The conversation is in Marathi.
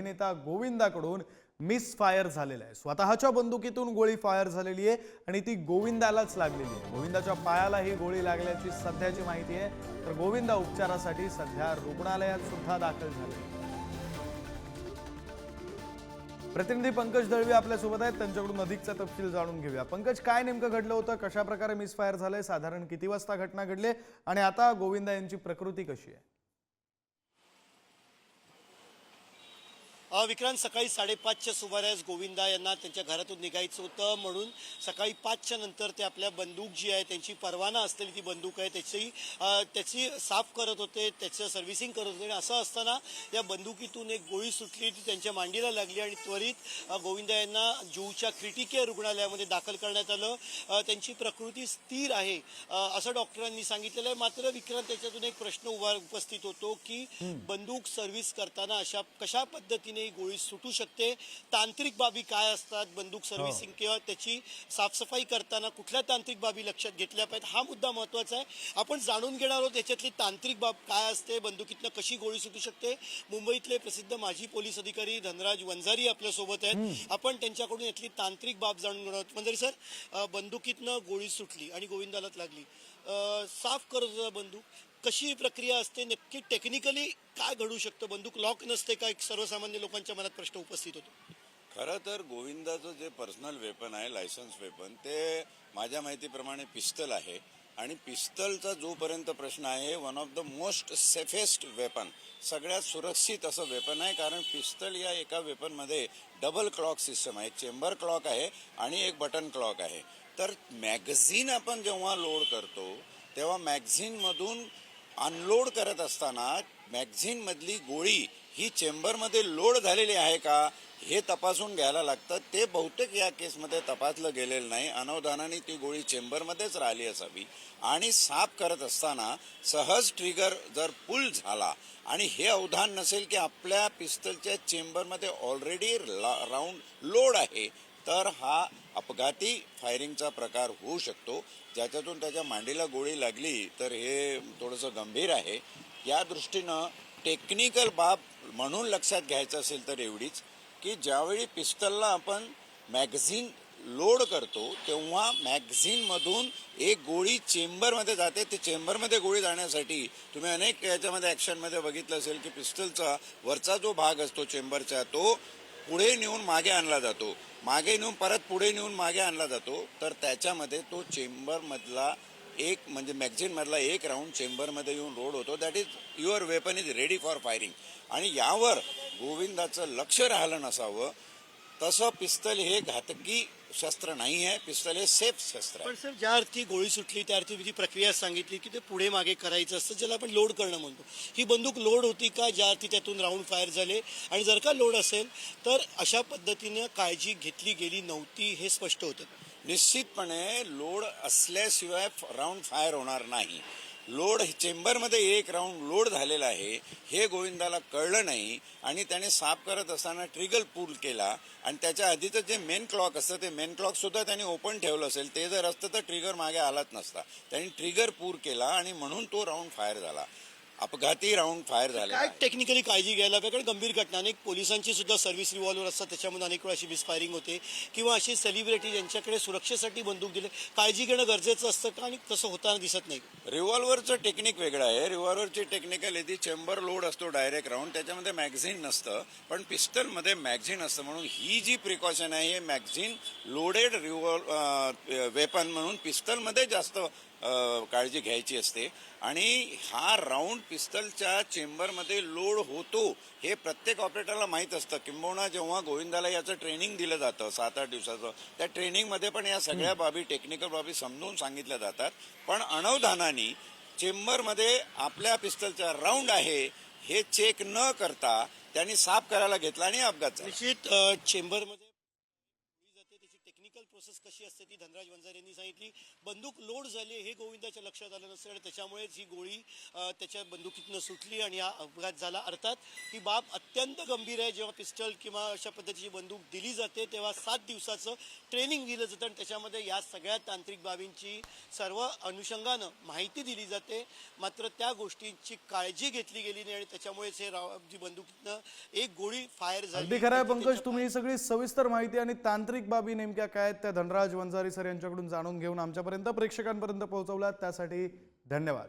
अभिनेता गोविंदाकडून मिस फायर झालेला आहे. स्वतःच्या बंदुकीतून गोळी फायर झालेली आहे आणि ती गोविंदालाच लागलेली आहे. गोविंदाच्या पायाला ही गोळी लागल्याची सध्याची माहिती आहे. तर गोविंदा उपचारासाठी सध्या रुग्णालयात सुद्धा दाखल झाले. प्रतिनिधी पंकज दळवी आपल्यासोबत आहेत. त्यांच्याकडून अधिकचा तपशील जाणून घेऊया. पंकज काय नेमकं घडलं होतं? कशा प्रकारे मिसफायर झालंय? साधारण किती वाजता घटना घडली आणि आता गोविंदा यांची प्रकृती कशी आहे? विक्रांत सकाळी साडेपाचच्या सुमारास गोविंदा यांना त्यांच्या घरातून निघायचं होतं. म्हणून सकाळी पाचच्या नंतर ते आपल्या बंदूक जी आहे त्यांची परवाना असलेली ती बंदूक आहे त्याची त्याची साफ करत होते त्याचं सर्व्हिसिंग करत होते. आणि असं असताना या बंदुकीतून एक गोळी सुटली ती त्यांच्या मांडीला लागली आणि त्वरित गोविंदा यांना जूच्या क्रिटिकेअर रुग्णालयामध्ये दाखल करण्यात आलं. त्यांची प्रकृती स्थिर आहे असं डॉक्टरांनी सांगितलेलं आहे. मात्र विक्रांत त्याच्यातून एक प्रश्न उभा उपस्थित होतो की बंदूक सर्व्हिस करताना अशा कशा पद्धतीने ही गोळी सुटू शकते. तांत्रिक बाबी काय असतात? बंदूक सर्व्हिसिंग किंवा त्याची साफसफाई करताना कुठल्या तांत्रिक बाबी लक्षात घेतल्या पाहिजेत? हा मुद्दा महत्त्वाचा आहे. आपण जाणून घेणार आहोत त्याच्यातली तांत्रिक बाब काय असते बंदुकीतनं कशी गोळी सुटू शकते. मुंबईतले प्रसिद्ध माजी पोलीस अधिकारी धनराज वंजारी आपल्यासोबत आहेत. आपण त्यांच्याकडून यातली तांत्रिक बाब जाणून घेणार आहोत. वंजारी सर बंदुकीतनं गोळी सुटली आणि गोविंदालाच लागली. साफ करत होता बंदूक. कशी प्रक्रिया असते नक्की टेक्निकली काय घडू शकतं? बंदूक लॉक नसते का? एक सर्वसामान्य लोकांच्या मनात प्रश्न उपस्थित होतो. खरं तर गोविंदाचं जे पर्सनल वेपन आहे लायसन्स वेपन ते माझ्या माहितीप्रमाणे पिस्तल आहे. आणि पिस्तलचा जोपर्यंत प्रश्न आहे one of the most safest weapon सगळ्यात सुरक्षित असं वेपन आहे कारण पिस्तल या एका वेपनमध्ये डबल क्लॉक सिस्टम आहे. चेंबर क्लॉक आहे आणि एक बटन क्लॉक आहे. तर मॅगझिन आपण जेव्हा लोड करतो तेव्हा मॅगझिनमधून अनलोड करत असताना मॅगझिनमधली गोळी ही चेंबरमध्ये लोड झालेली आहे का हे तपासून घ्यायला लागतं. ते बहुतेक या केसमध्ये तपासलं गेलेलं नाही. अनवधानाने ती गोळी चेंबरमध्येच राहिली असावी. आणि साफ करत असताना सहज ट्रिगर जर पुल झाला आणि हे अवधान नसेल की आपल्या पिस्तलच्या चेंबरमध्ये ऑलरेडी राऊंड लोड आहे तर हा अपघाती फायरिंगचा प्रकार होऊ शकतो. ज्याच्यातून त्याच्या मांडीला गोळी लागली तर हे थोडंसं गंभीर आहे. या दृष्टीनं टेक्निकल बाब म्हणून लक्षात घ्यायचं असेल तर एवढीच की ज्यावेळी पिस्तलला आपण मॅगझिन लोड करतो तेव्हा मॅगझिनमधून एक गोळी चेंबरमध्ये जाते. ते चेंबरमध्ये गोळी जाण्यासाठी तुम्ही अनेक याच्यामध्ये ॲक्शनमध्ये बघितलं असेल की पिस्टलचा वरचा जो भाग असतो चेंबरचा तो पुढे नेऊन मागे आणला जातो. मागे नेऊन परत पुढे नेऊन मागे आणला जातो. तर त्याच्यामध्ये तो चेंबरमधला एक म्हणजे मॅगझिनमधला एक राऊंड चेंबरमध्ये येऊन रोड होतो. That is your weapon is ready for firing आणि यावर गोविंदाचं लक्ष राहिलं नसावं. तसं पिस्तल हे घातकी शस्त्र नाही आहे पिस्तल हे सेफ शस्त्र आहे. पण सर ज्या अर्थी गोळी सुटली त्या अर्थी ती प्रक्रिया सांगितली की ते पुढे मागे करायचं असतं ज्याला आपण लोड करणं म्हणतो. ही बंदूक लोड होती का ज्या अर्थी त्यातून राऊंड फायर झाले? आणि जर का लोड असेल तर अशा पद्धतीनं काळजी घेतली गेली नव्हती हे स्पष्ट होतं. निश्चितपणे लोड असल्याशिवाय राऊंड फायर होणार नाही. लोड चेंबरमध्ये एक राऊंड लोड झालेला आहे. हे गोविंदाला कळलं नाही आणि त्याने साफ करत असताना ट्रिगल पूल केला आणि त्याच्या आधीचं जे मेन क्लॉक असतं ते मेन क्लॉक सुद्धा ओपन ठेवलं असेल. ते जर असतं तर ट्रिगर मागे आलाच नसता. त्याने ट्रिगर पूर केला आणि म्हणून तो राऊंड फायर झाला. अपघाती राऊंड फायर झाला काय टेक्निकली काळजी घ्यायला पाहिजे कारण गंभीर घटना अनेक पोलिसांची सुद्धा सर्व्हिस रिव्हॉल्वर असतात. त्याच्यामध्ये अनेक वेळा अशी मिसफायरिंग होते. किंवा अशी सेलिब्रिटी ज्यांच्याकडे सुरक्षेसाठी बंदूक दिले. काळजी घेणं गरजेचं असतं का? आणि तसं होताना दिसत नाही. रिव्हॉल्वरचं टेक्निक वेगळं आहे. रिव्हॉल्वरची टेक्निकल येते चेंबर लोड असतो डायरेक्ट राऊंड त्याच्यामध्ये मॅगझिन नसतं. पण पिस्टलमध्ये मॅगझिन असतं म्हणून ही जी प्रिकॉशन आहे हे मॅगझिन लोडेड रिव्हॉल्व वेपन म्हणून पिस्टलमध्ये जास्त काळजी घ्यायची असते. आणि हा राऊंड पिस्तलच्या चेंबरमध्ये लोड होतो हे प्रत्येक ऑपरेटरला माहीत असतं. किंबहुना जेव्हा गोविंदाला याचं ट्रेनिंग दिलं जातं सात आठ दिवसाचं त्या ट्रेनिंगमध्ये पण या सगळ्या बाबी टेक्निकल बाबी समजून सांगितल्या जातात. पण अनवधानाने चेंबरमध्ये आपल्या पिस्तलचा राऊंड आहे हे चेक न करता त्यांनी साफ करायला घेतला आणि अपघात निश्चित चेंबरमध्ये गोळी जाते त्याची टेक्निकल प्रोसेस कशी असते ती धनराज वंजार यांनी सांगितली. बंदूक लोड झाली हे गोविंदाच्या लक्षात आलं नसेल आणि त्याच्यामुळेच ही गोळी त्याच्या बंदुकीतनं सुटली आणि हा अपघात झाला. अर्थात ही बाब अत्यंत गंभीर आहे. जेव्हा पिस्टल किंवा अशा पद्धतीची बंदूक दिली जाते तेव्हा सात दिवसाचं ट्रेनिंग दिलं जातं आणि त्याच्यामध्ये या सगळ्या तांत्रिक बाबींची सर्व अनुषंगानं माहिती दिली जाते. मात्र त्या गोष्टींची काळजी घेतली गेली नाही आणि त्याच्यामुळेच हे राव जी बंदुकीतनं एक गोळी फायर झाली खरं पंकज तुम्ही ही सगळी सविस्तर माहिती आणि तांत्रिक बाबी नेमक्या काय आहेत त्या धनराज वंजारी सर यांच्याकडून जाणून घेऊन आमच्यापर्यंत प्रेक्षकांपर्यंत पोहोचवल्यात त्यासाठी धन्यवाद.